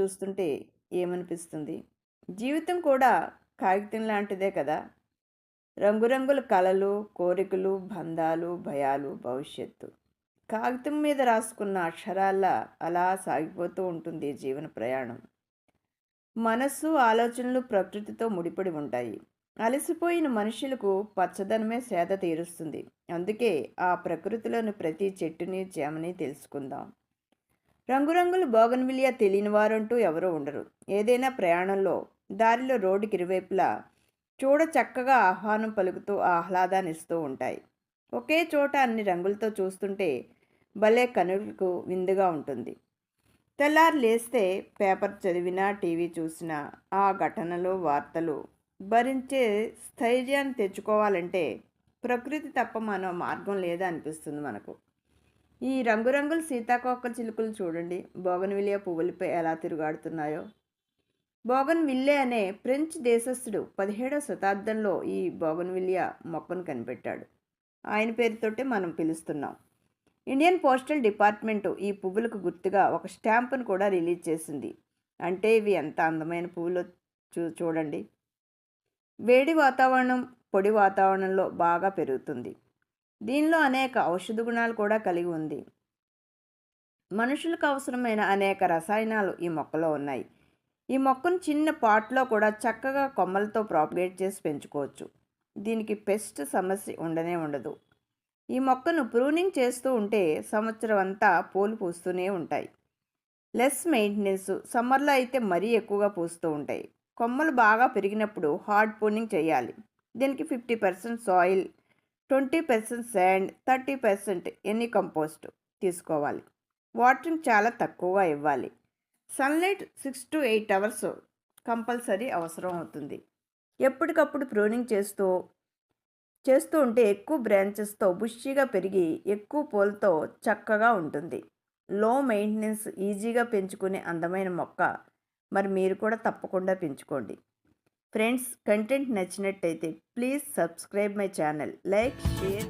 చూస్తుంటే ఏమనిపిస్తుంది? జీవితం కూడా కాగితం లాంటిదే కదా? రంగురంగుల కళలు కోరికలు బంధాలు భయాలు భవిష్యత్తు. కాగితం మీద రాసుకున్న అక్షరాల్లా అలా సాగిపోతూ ఉంటుంది జీవన ప్రయాణం. మనస్సు ఆలోచనలు ప్రకృతితో ముడిపడి ఉంటాయి. అలసిపోయిన మనుషులకు పచ్చదనమే సేద తీరుస్తుంది. అందుకే ఆ ప్రకృతిలోని ప్రతి చెట్టుని చేమని తెలుసుకుందాం. రంగురంగుల బోగన్విలియా తెలియని వారంటూ ఎవరూ ఉండరు. ఏదైనా ప్రయాణంలో దారిలో రోడ్డుకి ఇరువైపులా చూడ చక్కగా ఆహ్వానం పలుకుతూ ఆహ్లాదాన్ని ఇస్తూ ఉంటాయి. ఒకే చోట అన్ని రంగులతో చూస్తుంటే భలే కనులకు విందుగా ఉంటుంది. తెల్లారు లేస్తే పేపర్ చదివినా టీవీ చూసినా ఆ ఘటనలు వార్తలు భరించే స్థైర్యాన్ని తెచ్చుకోవాలంటే ప్రకృతి తప్ప మన మార్గం లేదా అనిపిస్తుంది మనకు. ఈ రంగురంగుల సీతాకోక చిలుకలు చూడండి. బోగన్విలియా పువ్వులపై ఎలా తిరుగాడుతున్నాయో. బోగన్ విల్లే అనే ఫ్రెంచ్ దేశస్థుడు పదిహేడవ శతాబ్దంలో ఈ బోగన్విలియా మొక్కను కనిపెట్టాడు. ఆయన పేరుతోటే మనం పిలుస్తున్నాం. ఇండియన్ పోస్టల్ డిపార్ట్మెంటు ఈ పువ్వులకు గుర్తుగా ఒక స్టాంపును కూడా రిలీజ్ చేసింది. అంటే ఇవి ఎంత అందమైన పువ్వులు చూ చూడండి. వేడి వాతావరణం పొడి వాతావరణంలో బాగా పెరుగుతుంది. దీనిలో అనేక ఔషధ గుణాలు కూడా కలిగి ఉంది. మనుషులకు అవసరమైన అనేక రసాయనాలు ఈ మొక్కలో ఉన్నాయి. ఈ మొక్కను చిన్న పాట్లో కూడా చక్కగా కొమ్మలతో ప్రాపగేట్ చేసి పెంచుకోవచ్చు. దీనికి పెస్ట్ సమస్య ఉండనే ఉండదు. ఈ మొక్కను ప్రూనింగ్ చేస్తూ ఉంటే సంవత్సరం అంతా పూలు పూస్తూనే ఉంటాయి. లెస్ మెయింటెనెన్స్ సమ్మర్లో అయితే మరీ ఎక్కువగా పూస్తూ ఉంటాయి. కొమ్మలు బాగా పెరిగినప్పుడు హార్డ్ ప్రూనింగ్ చేయాలి. దీనికి fifty percent soil twenty percent sand thirty percent ఎన్ని కంపోస్ట్ తీసుకోవాలి? వాటరింగ్ చాలా తక్కువగా ఇవ్వాలి. Sunlight six to eight hours compulsory అవసరం అవుతుంది. ఎప్పటికప్పుడు ప్రూనింగ్ చేస్తూ చేస్తూ ఉంటే ఎక్కువ బ్రాంచెస్తో బుషిగా పెరిగి ఎక్కువ పూలతో చక్కగా ఉంటుంది. లో మెయింటెనెన్స్ ఈజీగా పెంచుకునే అందమైన మొక్క మరి మీరు కూడా తప్పకుండా పెంచుకోండి. ఫ్రెండ్స్ కంటెంట్ నచ్చినట్టయితే please subscribe my channel like share